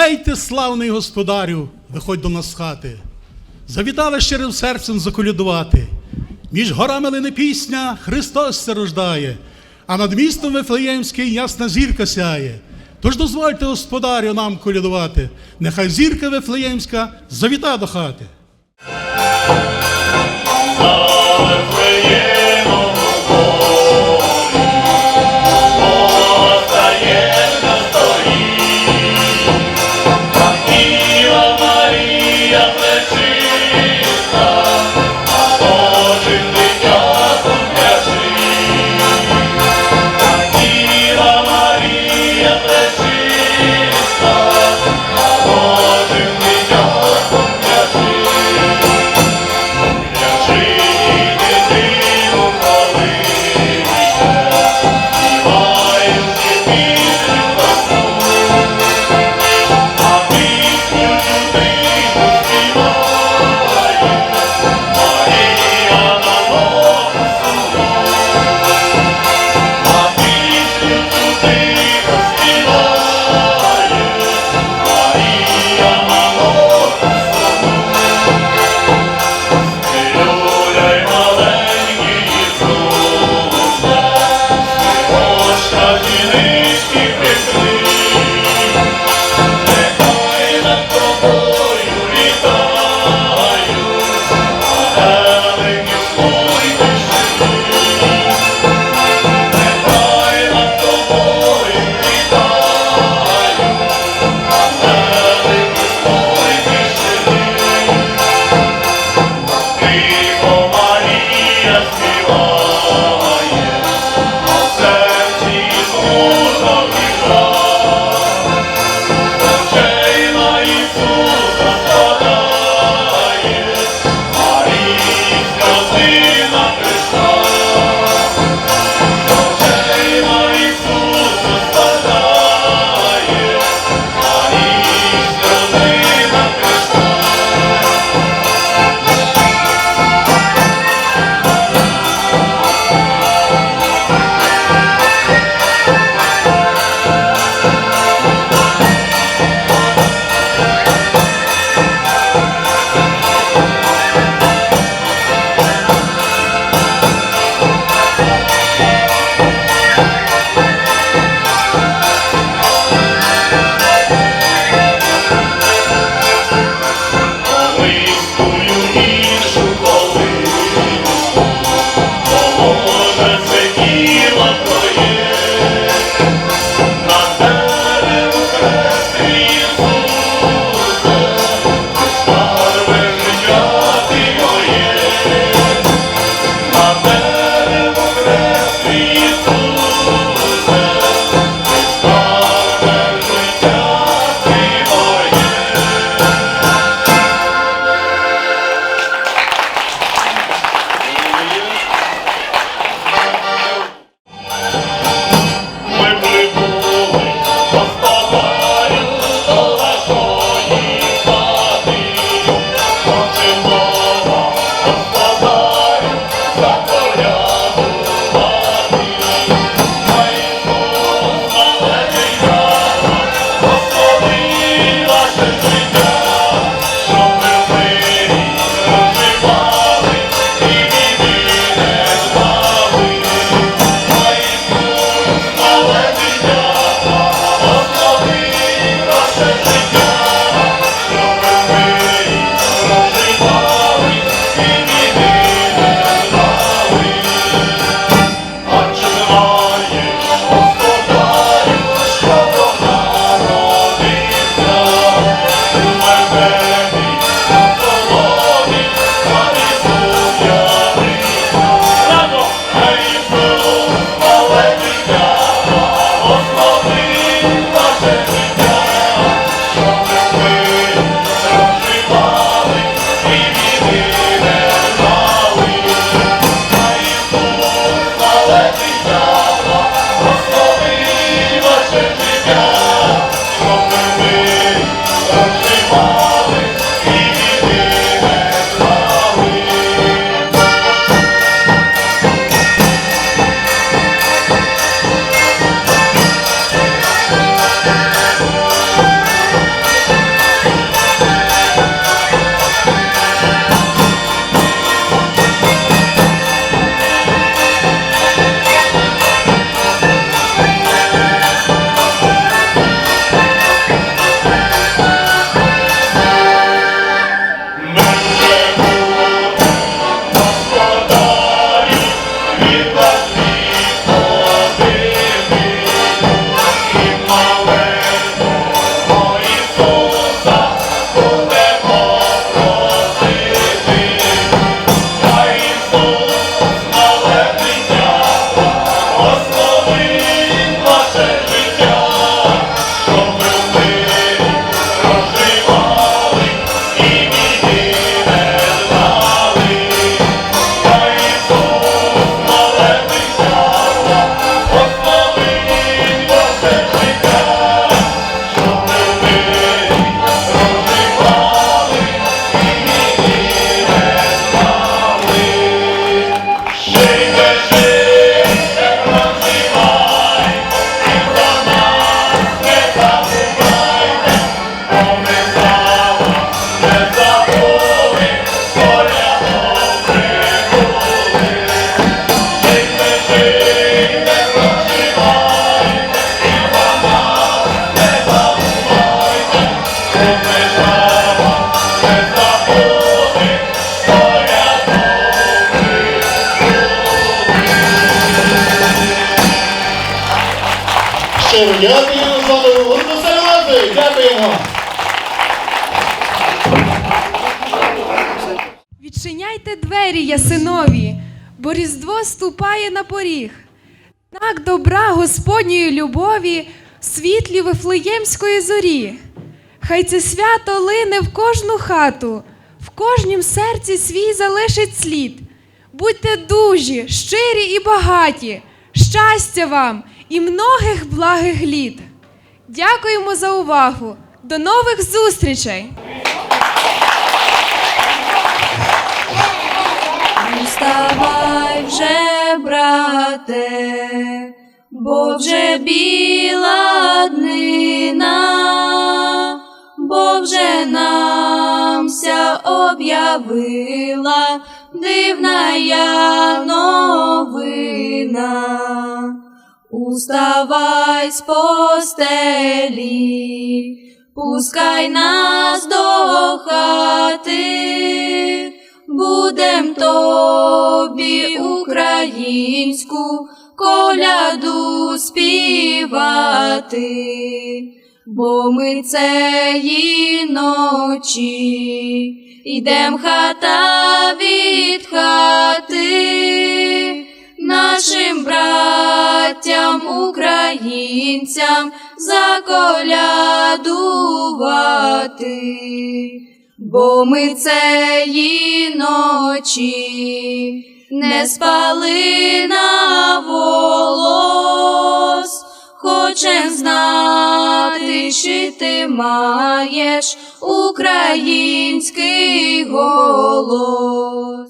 Гейте, славний господарю, виходь до нас з хати. Завітали щирим серцем заколядувати. Між горами лине пісня, Христос се рождає, а над містом Вифлеємський ясна зірка сяє. Тож дозвольте, господарю, нам колядувати. Нехай зірка Вифлеємська завіта до хати. of you. Євгену Золову. Односельози! Дякуємо! Відчиняйте двері, ясинові, бо Різдво ступає на поріг. Так добра Господньої любові світлі Вифлеємської зорі. Хай це свято лине в кожну хату, в кожнім серці свій залишить слід. Будьте дужі, щирі і багаті, щастя вам і многих благих літ. Дякуємо за увагу. До нових зустрічей! Вставай вже, брате, бо вже біла днина, бо вже намся об'явила дивна я новина. Уставай з постелі, пускай нас до хати, будем тобі українську коляду співати, бо ми цієї ночі йдем хата від хати нашим браттям, українцям заколядувати, бо ми цієї ночі не спали на волос. Хочем знати, чи ти маєш український голос.